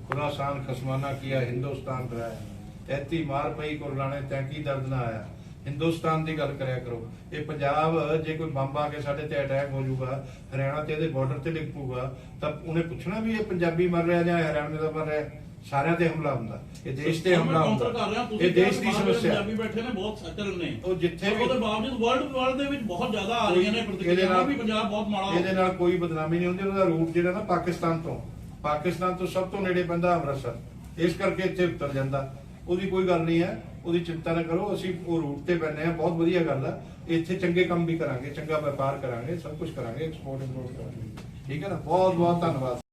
ਖੁਰਾਸਾਨ ਖਸਮਾਨਾ ਕੀਆ ਹਿੰਦੁਸਤਾਨ ਕਰਾਇਆ ਐਤੀ ਮਾਰ ਪਈ ਕੁਰਲਾਣੇ ਤੈਂ ਕੀ ਦਰਦ ਨਾ ਆਇਆ? ਹਿੰਦੁਸਤਾਨ ਦੀ ਗੱਲ ਕਰਿਆ ਕਰੋ। ਇਹ ਪੰਜਾਬ ਜੇ ਕੋਈ ਬੰਬ ਆ ਕੇ ਸਾਡੇ ਤੇ ਅਟੈਕ ਹੋ ਜਾਊਗਾ ਹਰਿਆਣਾ ਤੇ ਇਹਦੇ ਬਾਰਡਰ ਤੇ ਡਿੱਗ ਪਊਗਾ ਤਾਂ ਉਹਨੇ ਪੁੱਛਣਾ ਵੀ ਇਹ ਪੰਜਾਬੀ ਮਰ ਰਿਹਾ ਜਾਂ ਹਰਿਆਣੇ ਦਾ ਮਰ ਰਿਹਾ? ਸਾਰਿਆਂ ਤੇ ਹਮਲਾ ਹੁੰਦਾ। ਇਹ ਦੇਸ਼ ਤੇ ਹਮਲਾ ਹੁੰਦਾ। ਇਹ ਦੇਸ਼ ਦੀ ਸਮੱਸਿਆ। ਪੰਜਾਬੀ ਬੈਠੇ ਨੇ ਬਹੁਤ ਸੈਟਲ ਨੇ। ਉਹ ਜਿੱਥੇ ਵੀ- ਉਹਦੇ ਬਾਵਜੂਦ ਵਰਲਡ ਵਰਲਡ ਦੇ ਵਿੱਚ ਬਹੁਤ ਜ਼ਿਆਦਾ ਆ ਰਹੀਆਂ ਨੇ ਪ੍ਰਤੀਕਿਰਿਆਵਾਂ ਵੀ ਪੰਜਾਬ ਬਹੁਤ ਮਾੜਾ ਇਹਦੇ ਨਾਲ ਕੋਈ ਬਦਨਾਮੀ ਨਹੀਂ ਹੁੰਦੀ। ਉਹਦਾ ਰੂਟ ਜਿਹੜਾ ਨਾ ਪਾਕਿਸਤਾਨ ਤੋਂ। ਪਾਕਿਸਤਾਨ ਤੋਂ ਸਭ ਤੋਂ ਨੇੜੇ ਪੈਂਦਾ ਅੰਮ੍ਰਿਤਸਰ। ਇਸ ਕਰਕੇ ਇੱਥੇ ਉਤਰ ਜਾਂਦਾ। ਉਹਦੀ ਕੋਈ ਗੱਲ ਨਹੀਂ ਹੈ, ਉਹਦੀ ਚਿੰਤਾ ਨਾ ਕਰੋ, ਅਸੀਂ ਉਹ ਰੂਟ ਤੇ ਬੈਠੇ ਆ ਬਹੁਤ ਵਧੀਆ ਗੱਲ ਆ। ਇੱਥੇ ਚੰਗੇ ਕੰਮ ਵੀ ਕਰਾਂਗੇ, ਚੰਗਾ ਵਪਾਰ ਕਰਾਂਗੇ, ਸਭ ਕੁਝ ਕਰਾਂਗੇ ਐਕਸਪੋਰਟ ਇੰਪੋਰਟ ਕਰਾਂਗੇ। ਠੀਕ ਹੈ ਨਾ? ਬਹੁਤ ਬਹੁਤ ਧੰਨਵਾਦ।